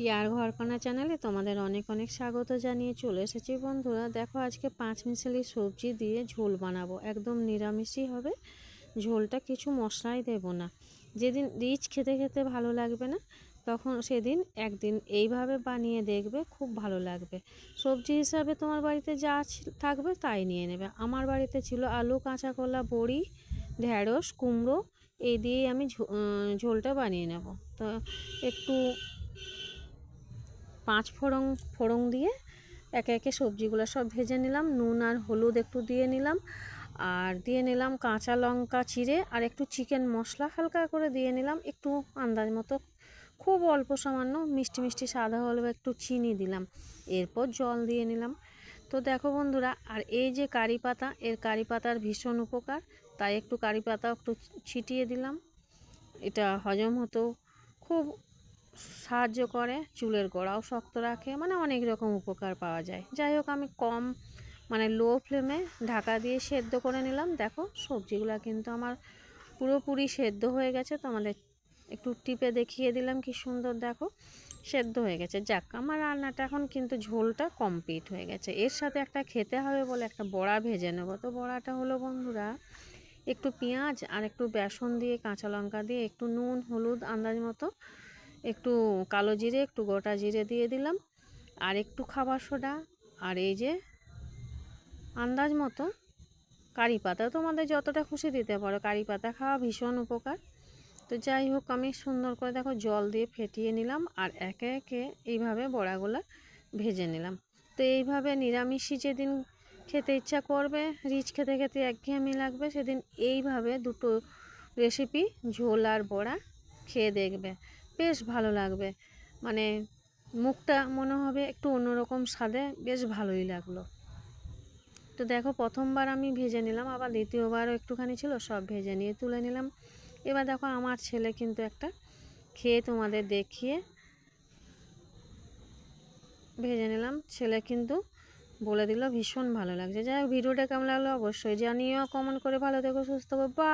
টিয়ার ঘরকোনা চ্যানেলে তোমাদের অনেক অনেক স্বাগত জানিয়ে চলে এসেছি। বন্ধুরা, দেখো আজকে পাঁচ মিশালি সবজি দিয়ে ঝোল বানাবো। একদম নিরামিষই হবে। ঝোলটা কিছু মশলাই দেব না। যেদিন রিচ খেতে খেতে ভালো লাগবে না, তখন সেদিন একদিন এইভাবে বানিয়ে দেখবে, খুব ভালো লাগবে। সবজি হিসাবে তোমার বাড়িতে যা থাকবে তাই নিয়ে নেবে। আমার বাড়িতে ছিল আলু কাঁচা কলা বড়ি ঢ্যাঁড়স কুমড়ো, এই দিয়েই আমি ঝোলটা বানিয়ে নেব। তো একটু পাঁচ ফোড়ন ফোড়ন দিয়ে একে একে সবজিগুলো সব ভেজে নিলাম। নুন আর হলুদ একটু দিয়ে নিলাম। আর দিয়ে নিলাম কাঁচা লঙ্কা চিড়ে আর একটু চিকেন মশলা হালকা করে দিয়ে নিলাম। একটু আন্দাজ মতো খুব অল্প সামান্য মিষ্টি মিষ্টি সাদা হলুদ একটু চিনি দিলাম। এরপর জল দিয়ে নিলাম। তো দেখো বন্ধুরা, আর এই যে কারি পাতা, এর কারি পাতার ভীষণ উপকার। তাই একটু কারি পাতা একটু ছিটিয়ে দিলাম। এটা হজম হতো খুব সাহায্য করে, চুলের গোড়াও শক্ত রাখে মানে অনেক রকম উপকার পাওয়া যায়। যাই হোক, আমি কম মানে লো ফ্লেমে ঢাকা দিয়ে সেদ্ধ করে নিলাম। দেখো, সবজিগুলো কিন্তু আমার পুরোপুরি সেদ্ধ হয়ে গেছে। তোমাদের একটু টিপে দেখিয়ে দিলাম কি সুন্দর, দেখো, সেদ্ধ হয়ে গেছে। যাক, আমার রান্নাটা এখন কিন্তু ঝোলটা কমপ্লিট হয়ে গেছে। এর সাথে একটা খেতে হবে বলে একটা বড়া ভেজে নেব। তো বড়াটা হলো, বন্ধুরা, একটু পেঁয়াজ আর একটু বেসন দিয়ে, কাঁচা লঙ্কা দিয়ে, একটু নুন, হলুদ আন্দাজ মতো একটু কালো জিরে, একটু গোটা জিরে দিয়ে দিলাম। আর একটু খাবার সোডা, আর এই যে আন্দাজ মতো কারি পাতা। তোমাদের যতটা খুশি দিতে পারো, কারি পাতা খাওয়া ভীষণ উপকার। তো যাই হোক, আমি সুন্দর করে দেখো জল দিয়ে ফেটিয়ে নিলাম আর একে একে এইভাবে বড়াগুলো ভেজে নিলাম। তো এইভাবে নিরামিষই যেদিন খেতে ইচ্ছা করবে, রিচ খেতে খেতে একঘেয়েমি লাগবে, সেদিন এইভাবে দুটো রেসিপি ঝোল আর বড়া খেয়ে দেখবে। বেশ ভালো লাগবে। মানে মুখটা মনে হবে একটু অন্যরকম স্বাদে বেশ ভালোই লাগল। তো দেখো প্রথমবার আমি ভেজে নিলাম, আবার দ্বিতীয়বারও একটুখানি ছিল, সব ভেজে নিয়ে তুলে নিলাম। এবার দেখো আমার ছেলে কিন্তু একটা খেয়ে তোমাদের দেখিয়ে ভেজে নিলাম। ছেলে কিন্তু বলে দিল ভীষণ ভালো লাগছে। যাই হোক, ভিডিওটা কেমন লাগল অবশ্যই জানিও, কমেন্ট করে ভালো থেকো, সুস্থ বা